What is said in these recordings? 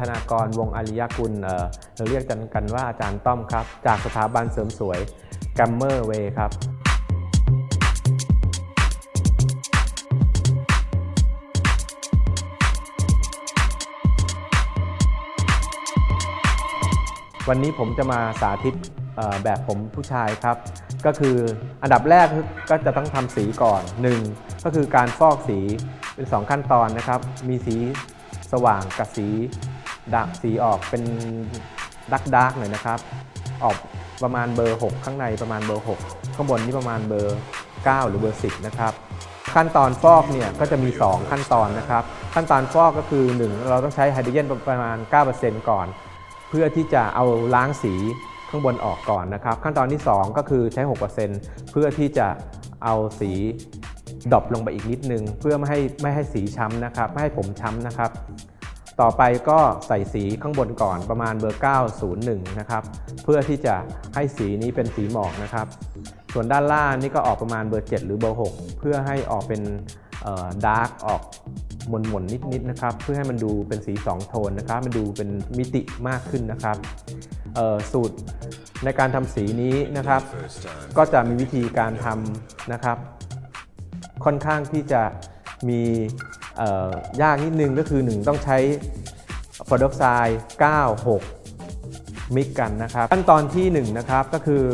ธนากรวงอริยกุลเราเรียกกันว่าอาจารย์ต้อมครับ จากสถาบันเสริมสวยแกมเมอร์เวครับวันนี้ผมจะมาสาธิตแบบผมผู้ชายครับ ก็คืออันดับแรกก็จะต้องทำสีก่อน 1 ก็คือการฟอกสีเป็น 2 ขั้นตอนนะครับ มีสีสว่างกับสี ดักสีออกเป็นดักดักหน่อยนะครับ ออกประมาณเบอร์ 6 ข้างในประมาณเบอร์ 6 ข้างบนนี่ประมาณเบอร์ 9 หรือเบอร์ 10 นะครับ ขั้นตอนฟอกเนี่ยก็จะมี 2 ขั้นตอนนะครับ ขั้นตอนฟอกก็คือ 1 เราต้องใช้ไฮโดรเจนประมาณ 9%ก่อน เพื่อที่จะเอาล้างสีข้างบนออกก่อนนะครับ ขั้นตอนที่ 2 ก็คือใช้ 6%เพื่อที่จะเอาสีดรอปลงไปอีกนิดนึง เพื่อไม่ให้ไม่ให้สีช้ำนะครับ ไม่ให้ผมช้ำนะครับ ต่อไปก็ใส่สีข้างบนก่อนประมาณเบอร์ 901 นะครับ เพื่อที่จะให้สีนี้เป็นสีหมอกนะครับ ส่วนด้านล่างนี่ก็ออกประมาณเบอร์ 7 หรือเบอร์ 6 เพื่อให้ออกเป็นดาร์กออกหม่นหม่นๆนิดๆนะครับ เพื่อให้มันดูเป็นสี 2 โทนนะครับ มันดูเป็นมิติมากขึ้นนะครับสูตรในการทำสีนี้นะครับ ก็จะมีวิธีการทำนะครับ ค่อนข้างที่จะมี ยากนิดนึงก็คือ 1 ต้องใช้ฟอร์ดอกไซด์9 6 มิกกันนะครับขั้นตอนที่ 1 นะครับก็คือ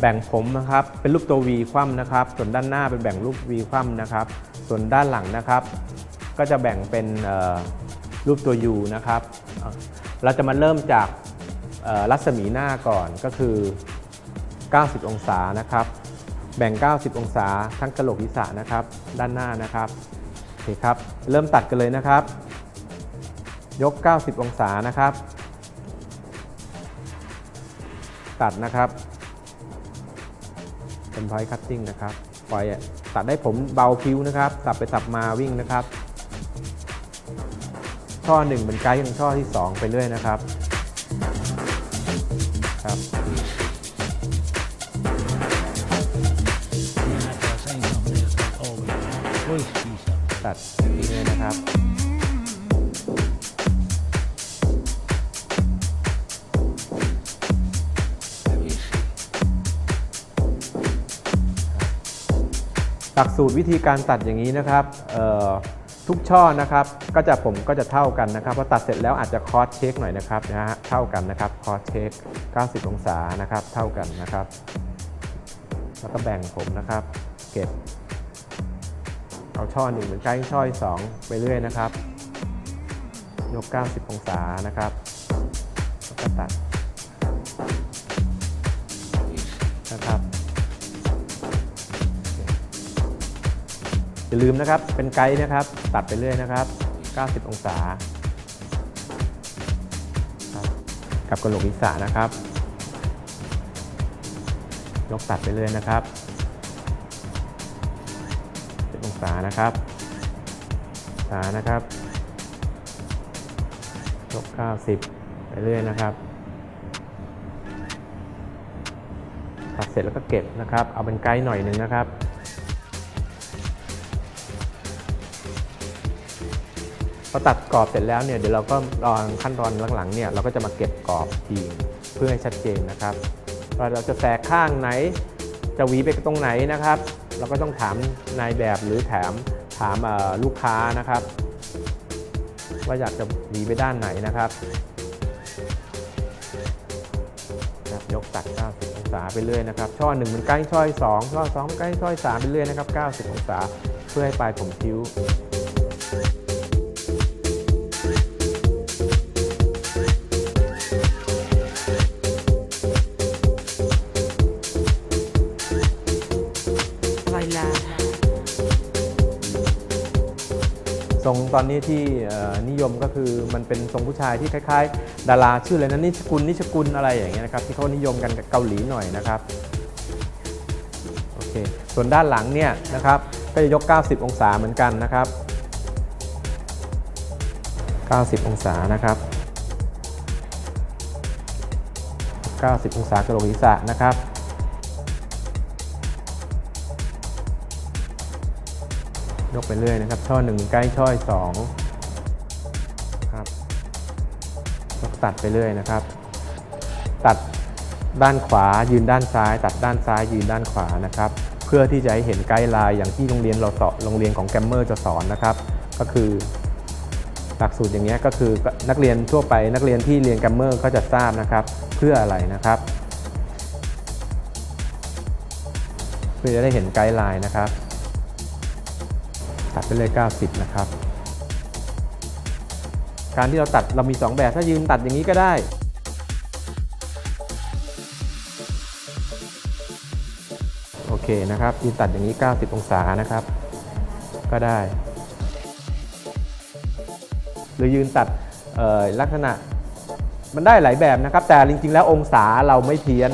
แบ่งผมนะครับเป็นรูปตัว V คว่ำนะครับ ส่วนด้านหน้าเป็นแบ่งรูป V คว่ำนะครับ ส่วนด้านหลังนะครับ ก็จะแบ่งเป็นรูปตัว U นะครับ เราจะมาเริ่มจากรัศมีหน้าก่อนก็คือ 90 องศานะครับ แบ่ง 90 องศาทั้งกระโหลกศีรษะนะครับ ด้านหน้านะครับ คครับ เริ่มตัดกันเลยนะครับ ยก 90 องศานะครับ ตัดนะครับ เป็น point cutting นะครับปล่อยตัดได้ผมเบาพิ้วนะครับสับไปสับมาวิ่งนะครับ ช่อหนึ่งเป็นไกด์ของช่อที่ 2 ไปเรื่อยนะครับครับ หลักสูตรวิธีการตัดอย่างนี้นะครับทุกช่อนะครับ ก็จะผมก็จะเท่ากันนะครับพอตัดเสร็จแล้วอาจจะคอสเช็คหน่อยนะครับนะฮะเท่ากันนะครับคอสเช็ค 90 องศานะครับเท่ากันนะครับ แล้วก็แบ่งผมนะครับ เก็บ เอาช่อหนึ่งเหมือนกันช่อสองไปเรื่อยนะครับยก 90 องศานะครับแล้วก็ตัด อย่าลืมนะครับ เป็นไกด์นะครับ ตัดไปเรื่อยนะครับ 90 องศาครับกับกระโหลกศีรษะนะครับ ยกตัดไปเรื่อยนะครับ10องศานะครับศานะครับยก90 ไปเรื่อยนะครับตัดเสร็จแล้วก็เก็บนะครับ เอาเป็นไกด์หน่อยหนึ่งนะครับ พอตัดกรอบเสร็จแล้วเนี่ยเดี๋ยวเราก็รอขั้นตอนหลังๆเนี่ยเราก็จะมาเก็บกรอบทีเพื่อให้ชัดเจนนะครับว่าเราจะแสกข้างไหน จะหวีไปตรงไหนนะครับ เราก็ต้องถามนายแบบหรือถามถามลูกค้านะครับ ว่าอยากจะหวีไปด้านไหนนะครับครับยกตัด 90 องศาไปเรื่อยนะครับ ช่อ1มันใกล้ช่อย2ช่อ2ใกล้ช่อย3ไปเรื่อยนะครับ 90 องศา เพื่อให้ปลายผมคิ้ว ตอนนี้ที่นิยมก็คือมันเป็นทรงผู้ชายที่คล้ายๆ ดาราชื่ออะไรนะนิชกุลนิชกุลอะไรอย่างเงี้ยนะครับที่เขานิยมกันกับเกาหลีหน่อยนะครับโอเคส่วนด้านหลังเนี่ยนะครับก็จะยก 90 องศาเหมือนกันนะครับ 90 องศานะครับ 90 องศากระโหลกศีรษะนะครับ ยกไปเรื่อยนะครับ ช่อหนึ่งใกล้ช่อยสองครับตัดไปเรื่อยนะครับ ตัดด้านขวายืนด้านซ้าย ตัดด้านซ้ายยืนด้านขวานะครับ เพื่อที่จะให้เห็นไกด์ไลน์อย่างที่โรงเรียนเราสอนโรงเรียนของแกมเมอร์จะสอนนะครับ ก็คือหลักสูตรอย่างเงี้ยก็คือนักเรียนทั่วไปนักเรียนที่เรียนแกมเมอร์ก็จะทราบนะครับ เพื่ออะไรนะครับ เพื่อจะได้เห็นไกด์ไลน์นะครับ ตัดไปเลย 90 นะครับ การที่เราตัดเรามี 2 แบบถ้ายืนตัดอย่างนี้ก็ได้ โอเคนะครับ ยืนตัดอย่างนี้ 90 องศานะครับ ก็ได้ หรือยืนตัดลักษณะมันได้หลายแบบนะครับ แต่จริงๆ แล้วองศาเราไม่เพี้ยน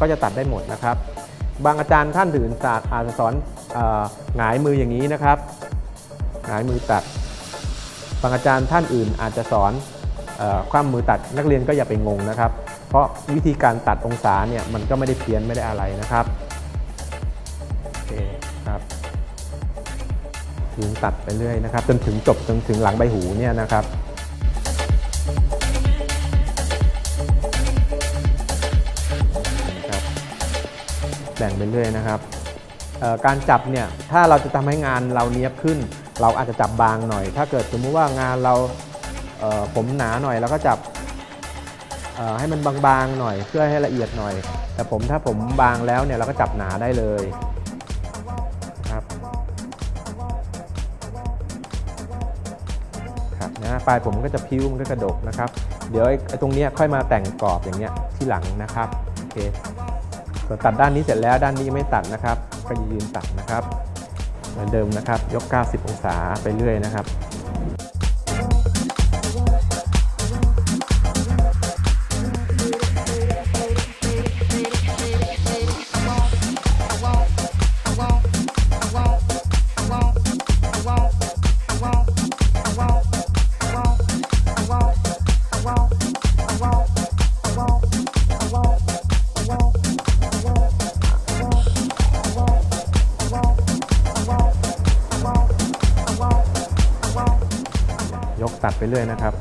ก็จะตัดได้หมดนะครับ บางอาจารย์ท่านถือศาสตร์อาจจะสอน หงายมืออย่างนี้นะครับ หงายมือตัดบางอาจารย์ท่านอื่นอาจจะสอนอคว่ำมือตัดนักเรียนก็อย่าไปงงนะครับ เพราะวิธีการตัดองศาเนี่ยมันก็ไม่ได้เพี้ยนไม่ได้อะไรนะครับโอเคครับยืนตัดไปเรื่อยนะครับ จนถึงจบจนถึงหลังใบหูเนี่ยนะครับครับแบ่งไปเรื่อยนะครับ การจับเนี่ยถ้าเราจะทำให้งานเราเนี้ยบขึ้น เราอาจจะจับบางหน่อย ถ้าเกิดสมมุติว่างานเราเผมหนาหน่อยเราก็จับให้มันบางๆหน่อยเพื่อให้ละเอียดหน่อย แต่ผมถ้าผมบางแล้วเนี่ยเราก็จับหนาได้เลยครับครับนะปลายผมก็จะพิ้วมันก็กระดกนะครับ เดี๋ยวไอ้ตรงนี้ค่อยมาแต่งกรอบอย่างเงี้ยที่หลังนะครับโอเคส่วนตัดด้านนี้เสร็จแล้วด้านนี้ไม่ตัดนะครับ ก็ยืนตัดนะครับ เหมือนเดิมนะครับ ยก 90 องศาไปเรื่อยนะครับ ตัดไปเรื่อยนะครับ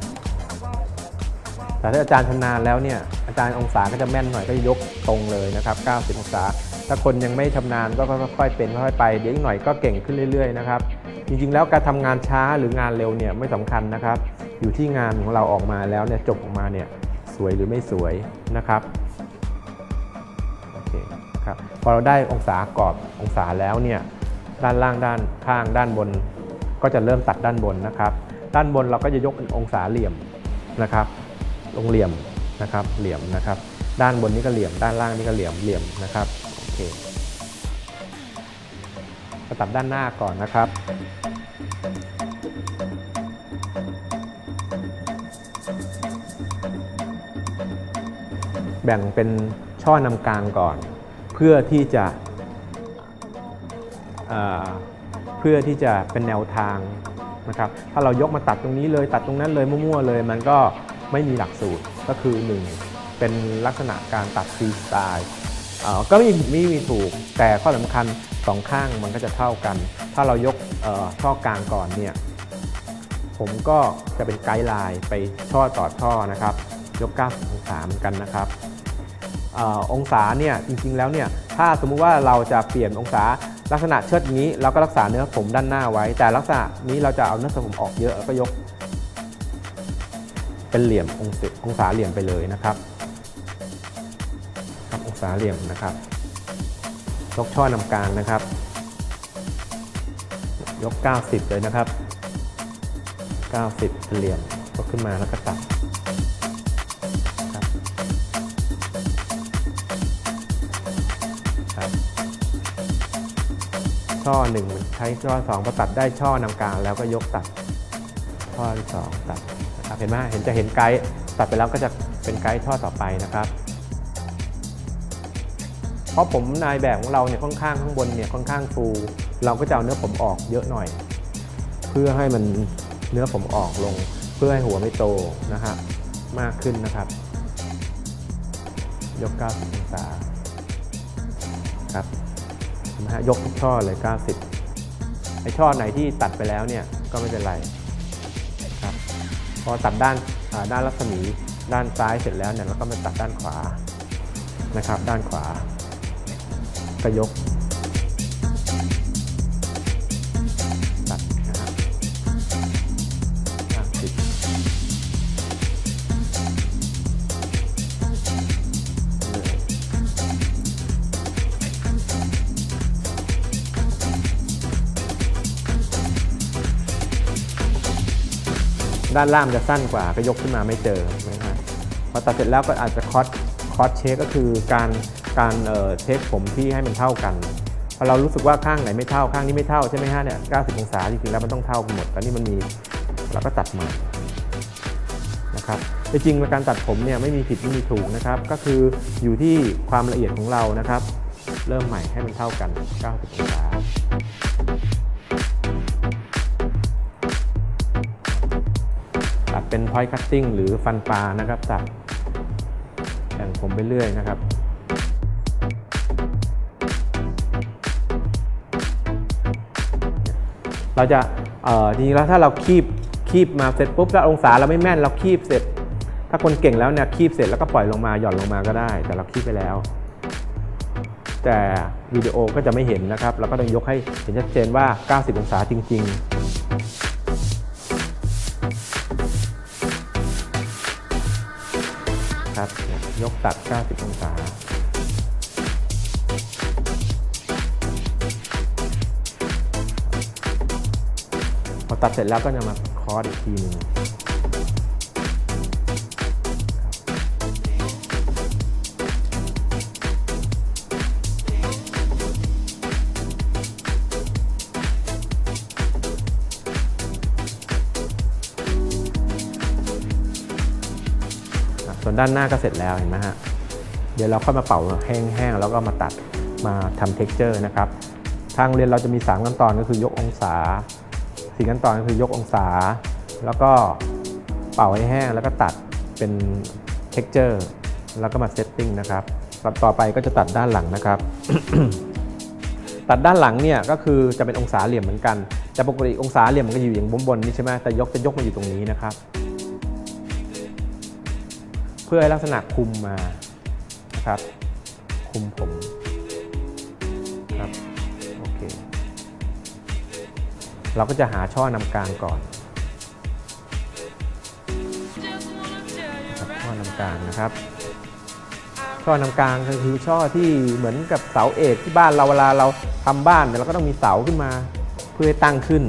แต่ถ้าอาจารย์ชำนาญแล้วเนี่ยอาจารย์องศาก็จะแม่นหน่อยก็ยกตรงเลยนะครับ 90 องศา ถ้าคนยังไม่ชำนาญก็ค่อยๆเป็นค่อยๆไปเดี๋ยวอีกหน่อยก็เก่งขึ้นเรื่อยๆนะครับ จริงๆแล้วการทำงานช้าหรืองานเร็วเนี่ยไม่สำคัญนะครับ อยู่ที่งานของเราออกมาแล้วเนี่ยจบออกมาเนี่ยสวยหรือไม่สวยนะครับโอเคครับพอเราได้องศากรอบองศาแล้วเนี่ยด้านล่างด้านข้างด้านบน ก็จะเริ่มตัดด้านบนนะครับ ด้านบนเราก็จะยกเป็นองศาเหลี่ยมนะครับลงเหลี่ยมนะครับเหลี่ยมนะครับ ด้านบนนี้ก็เหลี่ยม ด้านล่างนี่ก็เหลี่ยมเหลี่ยมนะครับโอเคก็ตัดด้านหน้าก่อนนะครับแบ่งเป็นช่อนำกลางก่อน เพื่อที่จะเอ่อเพื่อที่จะเป็นแนวทาง นะครับถ้าเรายกมาตัดตรงนี้เลยตัดตรงนั้นเลยมั่วๆเลย มันก็ไม่มีหลักสูตรก็คือ 1 เป็นลักษณะการตัดฟรีสไตล์ก็ไม่มีไม่มีถูกแต่ข้อสำคัญสองข้างมันก็จะเท่ากัน ถ้าเรายกเอ่อช่อกลางก่อนเนี่ยผมก็จะเป็นไกด์ไลน์ไปช่อต่อช่อนะครับยก90องศาเหมือนกันนะครับเอ่อองศาเนี่ยจริงๆแล้วเนี่ยถ้าสมมุติว่าเราจะเปลี่ยนองศา ลักษณะเชิดอย่างนี้เราก็รักษาเนื้อผมด้านหน้าไว้ แต่ลักษณะนี้เราจะเอาเนื้อผมออกเยอะแล้วก็ยก เป็นเหลี่ยมองศาองศาเหลี่ยมไปเลยนะครับครับองศาเหลี่ยมนะครับยกช่อนำกลางนะครับ ยก 90 เลยนะครับ 90เป็นเหลี่ยมยกขึ้นมาแล้วก็ตัด ช่อหนึ่งใช้ช่อสองพอตัดได้ช่อนำกลางแล้วก็ยกตัดช่อที่สองตัดนะครับเห็นไหมเห็นจะเห็นไกด์ตัดไปแล้วก็จะเป็นไกด์ช่อต่อไปนะครับ เพราะผมนายแบบของเราเนี่ยค่อนข้างข้างบนเนี่ยค่อนข้างฟู เราก็จะเอาเนื้อผมออกเยอะหน่อย เพื่อให้มันเนื้อผมออกลง เพื่อให้หัวไม่โตนะฮะมากขึ้นนะครับ ยก90องศา นะฮะยกทุกช่อเลย 90ไอช่อไหนที่ตัดไปแล้วเนี่ยก็ไม่เป็นไรครับพอตัดด้านด้านรัศมีด้านซ้ายเสร็จแล้วเนี่ยเราก็มาตัดด้านขวานะครับ ด้านขวาก็ยก ด้านล่างจะสั้นกว่าก็ยกขึ้นมาไม่เจอนะครับพอตัดเสร็จแล้วก็อาจจะคอสคอสเช็คก็คือการการเอ่อเทคผมที่ให้มันเท่ากันพอเรารู้สึกว่าข้างไหนไม่เท่าข้างนี้ไม่เท่าใช่ไหมฮะเนี่ย90 องศาจริงๆแล้วมันต้องเท่ากันหมดแต่นี่มันมีเราก็ตัดใหม่นะครับจริงๆการตัดผมเนี่ยไม่มีผิดไม่มีถูกนะครับ ก็คืออยู่ที่ความละเอียดของเรานะครับ เริ่มใหม่ให้มันเท่ากัน 90 องศา เป็น point cutting หรือฟันปลานะครับตัดแต่งผมไปเรื่อยนะครับเราจะจริงๆแล้วถ้าเราคีบคีบมาเสร็จปุ๊บแล้วองศาเราไม่แม่นเราคีบเสร็จ ถ้าคนเก่งแล้วเนี่ยคีบเสร็จแล้วก็ปล่อยลงมาหย่อนลงมาก็ได้ แต่เราคีบไปแล้ว แต่วิดีโอก็จะไม่เห็นนะครับ เราก็ต้องยกให้เห็นชัดเจนว่า 90 องศาจริง ๆ ครับยยกตัด 90 องศา พอตัดเสร็จแล้วก็จะมาคอร์สอีกทีหนึ่ง วนด้านหน้าก็เสร็จแล้วเห็นไหมฮะเดี๋ยวเราค่อยมาเป่าแห้งๆแล้วก็มาตัดมาทำ texture นะครับ ทางเรียนเราจะมี 3 ขั้นตอนก็คือยกองศา4ขั้นตอนก็คือยกองศา แล้วก็เป่าให้แห้งแล้วก็ตัดเป็น texture แล้วก็มา setting นะครับต่อต่อไปก็จะตัดด้านหลังนะครับ ตัดด้านหลังเนี่ยก็คือจะเป็นองศาเหลี่ยมเหมือนกัน แต่ปกติองศาเหลี่ยมมันก็อยู่อย่างบนๆนี่ใช่ไหมแต่ยกจะยกมาอยู่ตรงนี้นะครับ พื่อให้ลักษณะคุมมานะครับ คุมผมครับโอเคเราก็จะหาช่อนำกลางก่อนช่อนำกลางนะครับ ช่อนำกลางก็คือช่อที่เหมือนกับเสาเอกที่บ้านเราเวลาเราทำบ้านเนี่ยเราก็ต้องมีเสาขึ้นมาเพื่อให้ตั้งขึ้น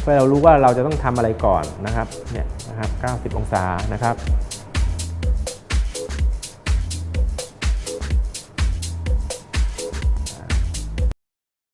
เพื่อเรารู้ว่าเราจะต้องทำอะไรก่อนนะครับเนี่ยนะครับ 90 องศานะครับ